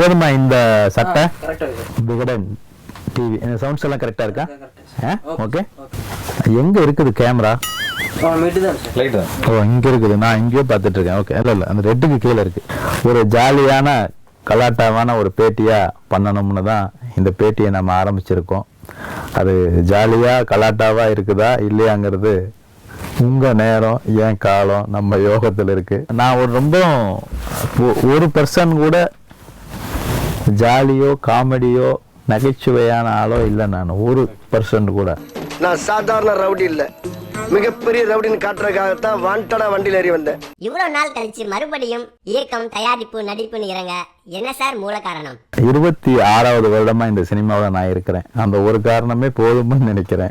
போதுமா இந்த சட்டை? விகடன் டிவி சவுண்ட்ஸ் எல்லாம் கரெக்டாக இருக்கா? ஓகே எங்க இருக்குது கேமரா ஓ இங்க இருக்குது. நான் இங்கேயோ பார்த்துட்டு இருக்கேன். ஓகே இல்லை இல்லை. அந்த ரெட்டுக்கு கீழே இருக்கு. ஒரு ஜாலியான கலாட்டாவான ஒரு பேட்டியா பண்ணணும்னு தான் இந்த பேட்டியை நம்ம ஆரம்பிச்சிருக்கோம். அது ஜாலியா கலாட்டாவா இருக்குதா இல்லையாங்கிறது உங்க நேரம் ஏன் காலம் நம்ம யோகத்தில் இருக்கு. நான் ஒரு ரொம்ப ஒ- ஒரு பர்சன் கூட ஜாலியோ காமெடியோ நகைச்சுவையான ஆளோ இல்லை நான். ஒரு பர்சன்ட் கூட. நான் சாதாரண ரவுடி இல்ல. மிகப்பெரிய ரவுடின்னு காட்டுறதுக்காகத்தான் வாண்டடா வண்டியில ஏறி வந்தேன். இவ்வளவு நாள் கழிச்சு மறுபடியும் இயக்கம் தயாரிப்பு நடிப்புன்னு இறங்க. என்ன சார் மூல காரணம்? இருபத்தி ஆறாவது வருடமா இந்த சினிமாவில் நான் இருக்கிறேன். அந்த ஒரு காரணமே போதும்னு நினைக்கிறேன்.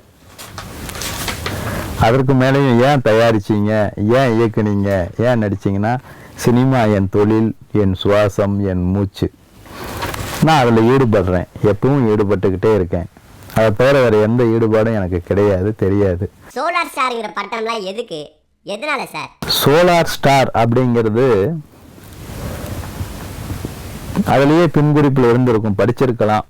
அதற்கு மேலேயும் ஏன் தயாரிச்சீங்க? ஏன் இயக்குனீங்க? ஏன் நடிச்சீங்கன்னா சினிமா என் தொழில் என் சுவாசம் என் மூச்சு. நான் அதில் ஈடுபடுறேன். எப்பவும் ஈடுபட்டுக்கிட்டே இருக்கேன். அதை தவிர வேறு எந்த ஈடுபாடும் எனக்கு கிடையாது தெரியாது. சோலார் ஸ்டாருங்கிற பட்டம்லாம் எதுக்கு? எதனால சார் சோலார் ஸ்டார் அப்படிங்கிறது அதுலயே பின்குறிப்பில் இருந்திருக்கும். படிச்சிருக்கலாம்.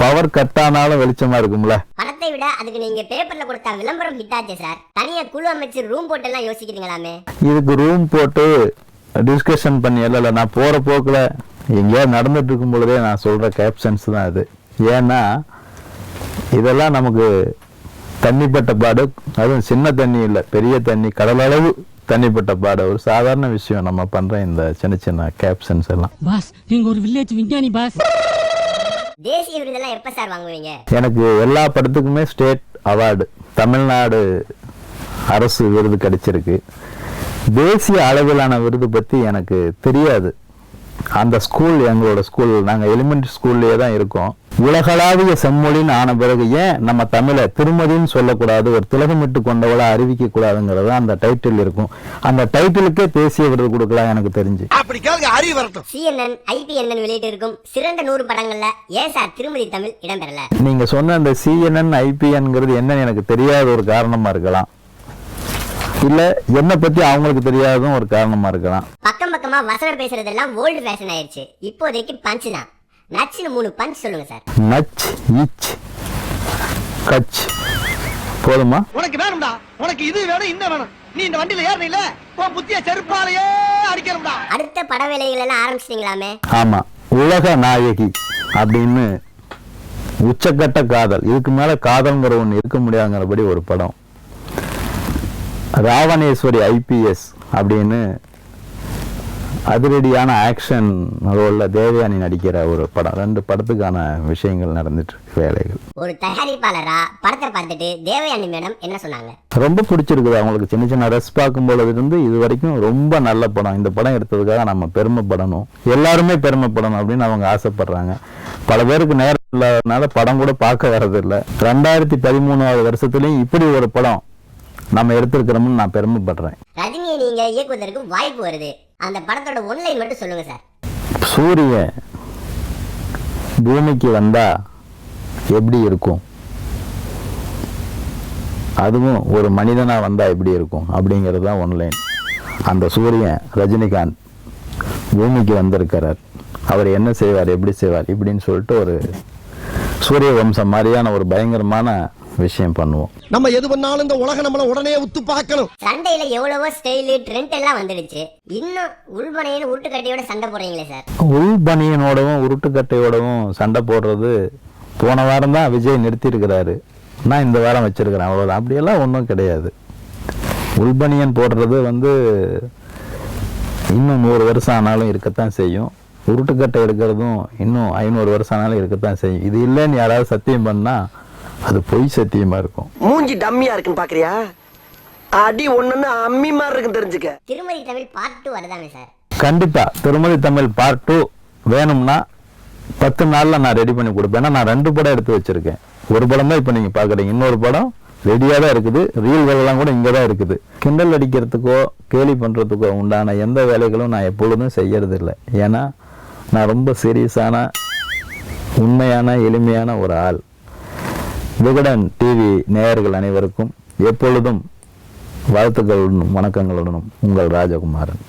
பவர் கட் ஆனாலும் வெளிச்சமா இருக்கும்ல. படத்தை விட அதுக்கு நீங்க பேப்பர்ல கொடுத்த விளம்பரம் ஹிட் ஆச்சு சார் தனியா குழு அமைச்சு ரூம் போட்டு எல்லாம் யோசிக்கிறீங்களாமே? இதுக்கு ரூம் போட்டு டிஸ்கஷன் பண்ணி இல்ல நான் போற போக்குல எங்கேயாவது நடந்துட்டு இருக்கும் பொழுதே நான் சொல்ற கேப்ஷன்ஸ் தான் இது ஏன்னா இதெல்லாம் நமக்கு தண்ணிப்பட்ட பாடு. அதுவும் சின்ன தண்ணி இல்லை பெரிய தண்ணி கடலளவு தண்ணிப்பட்ட பாடு. ஒரு சாதாரண விஷயம் நம்ம பண்ற இந்த சின்ன சின்ன கேப்ஷன்ஸ் எல்லாம். பாஸ் நீங்க ஒரு வில்லேஜ் விஞ்ஞானி பாஸ். தேசிய விருதெல்லாம் எப்ப சார் வாங்குவீங்க? எனக்கு எல்லா படத்துக்குமே ஸ்டேட் அவார்டு தமிழ்நாடு அரசு விருது கிடைச்சிருக்கு. தேசிய அளவிலான விருது பற்றி எனக்கு தெரியாது. அந்த ஸ்கூல் எங்களோட ஸ்கூல் நாங்கள் எலிமெண்ட்ரி ஸ்கூல்லையே தான் இருக்கோம். உலகளாவிய செம்மொழின்னு ஆன பிறகு ஏன் நம்ம தமிழை திருமதின்னு சொல்லக்கூடாது ஒரு திலகமிட்டு கொண்டவளை அறிவிக்க கூடாதுங்கிறது அந்த டைட்டில் இருக்கும். அந்த டைட்டிலுக்கே தேசிய விருது கொடுக்கலாம் எனக்கு தெரிஞ்சு. அப்படி கேளுங்க அறிவு வரட்டும். சிஎன்என் ஐபிஎன்என் வெளியிட்டு இருக்கும். சிறந்த நூறு படங்கள்ல ஏன் சார் திருமதி தமிழ் இடம்பெறல? நீங்க சொன்ன அந்த சிஎன்என் ஐபிஎன்ங்கிறது என்னன்னு எனக்கு தெரியாத ஒரு காரணமா இருக்கலாம். இல்ல என்னை பத்தி அவங்களுக்கு தெரியாததும் ஒரு காரணமா இருக்கலாம். பக்கம் பக்கமா வசனம் பேசுறதெல்லாம் ஓல்டு ஃபேஷன் ஆயிருச்சு. இப்போதைக்கு பஞ்ச் தான். நச்சுன்னு மூணு பஞ்ச் சொல்லுங்க சார். நச் இச் கச் போதுமா? உனக்கு வேணும்டா. உனக்கு இது வேணும் இந்த வேணும். நீ இந்த வண்டியில ஏறல உன் புத்திய செருப்பாலேயே அடிக்கணும்டா. அடுத்த பட வேலைகள் எல்லாம் ஆரம்பிச்சிட்டீங்களாமே? ஆமா. உலக நாயகி அப்படின்னு உச்சக்கட்ட காதல். இதுக்கு மேல காதல்ங்கிற ஒண்ணு இருக்க முடியாதுங்கிறபடி ஒரு படம். ராவணேஸ்வரி ஐபிஎஸ் அப்படின்னு அதிரடியான ஆக்ஷன் ரோல்ல தேவயானி நடிக்கிற ஒரு படம். ரெண்டு படத்துக்கான விஷயங்கள் நடந்துட்டு இருக்கு வேலைகள். ஒரு தயாரிப்பாளரா படத்தை பார்த்துட்டு தேவயானி மேடம் என்ன சொன்னாங்க? ரொம்ப பிடிச்சிருக்குது அவங்களுக்கு. சின்ன சின்ன ரெஸ் பார்க்கும் இருந்து இது வரைக்கும் ரொம்ப நல்ல படம். இந்த படம் எடுத்ததுக்காக நம்ம பெருமைப்படணும். எல்லாருமே பெருமைப்படணும் அப்படின்னு அவங்க ஆசைப்படுறாங்க. பல பேருக்கு நேரம் இல்லாததுனால படம் கூட பார்க்க வர்றதில்லை. ரெண்டாயிரத்தி பதிமூணாவது வருஷத்துலயும் இப்படி ஒரு படம் நம்ம எடுத்திருக்கிறோம்னு நான் பெருமைப்படுறேன். ரஜினியை நீங்க இயக்குவதற்கு வாய்ப்பு வருது. அந்த படத்தோட ஒன்லைன் மட்டும் சொல்லுங்க சார். சூரியன் பூமிக்கு வந்தா எப்படி இருக்கும்? அதுவும் ஒரு மனிதனாக வந்தால் எப்படி இருக்கும்? அப்படிங்கிறது தான் ஒன்லைன். அந்த சூரியன் ரஜினிகாந்த் பூமிக்கு வந்திருக்கிறார். அவர் என்ன செய்வார் எப்படி செய்வார் இப்படின்னு சொல்லிட்டு ஒரு சூரிய வம்சம் மாதிரியான ஒரு பயங்கரமான விஷயம் பண்ணுவோம். நம்ம எது பண்ணாலும் இந்த உலகம் நம்மள உடனே உத்து பார்க்கணும். சண்டையில எவ்வளவோ ஸ்டைலு ட்ரெண்ட் எல்லாம் வந்துடுச்சு. இன்னும் உள்பனையின்னு உருட்டுக்கட்டையோட சண்டை போடுறீங்களே சார்? உள் பனியனோடவும் உருட்டுக்கட்டையோடவும் சண்டை போடுறது போன வாரம் தான் விஜய் நிறுத்தியிருக்கிறாரு. நான் இந்த வாரம் வச்சிருக்கிறேன் அவ்வளோதான் அப்படியெல்லாம் ஒன்றும் கிடையாது. உள்பனியன் போடுறது வந்து இன்னும் நூறு வருஷம் ஆனாலும் இருக்கத்தான் செய்யும். உருட்டுக்கட்டை எடுக்கிறதும் இன்னும் ஐநூறு வருஷம் ஆனாலும் இருக்கத்தான் செய்யும். இது இல்லைன்னு யாராவது சத்தியம் பண்ணா அது பொய் சத்தியமா இருக்கும். மூஞ்சி டம்மியா இருக்குன்னு பாக்குறியா? அடி ஒண்ணுன்னு அம்மி மாதிரி இருக்குன்னு தெரிஞ்சுக்க. திருமதி தமிழ் பார்ட் டூ வருதானே சார்? கண்டிப்பா. திருமதி தமிழ் பார்ட் டூ வேணும்னா பத்து நாள்ல நான் ரெடி பண்ணி கொடுப்பேன் நான் ரெண்டு படம் எடுத்து வச்சிருக்கேன். ஒரு படம் தான் இப்போ நீங்க பாக்குறீங்க. இன்னொரு படம் ரெடியாக தான் இருக்குது. ரீல்களெல்லாம் கூட இங்கே தான் இருக்குது. கிண்டல் அடிக்கிறதுக்கோ கேலி பண்ணுறதுக்கோ உண்டான எந்த வேலைகளும் நான் எப்பொழுதும் செய்யறது இல்லை ஏன்னா நான் ரொம்ப சீரியஸான உண்மையான எளிமையான ஒரு ஆள். விகடன் டிவி நேயர்கள் அனைவருக்கும் எப்பொழுதும் வாழ்த்துக்களுடனும் வணக்கங்களுடனும். உங்கள் ராஜகுமாரன்.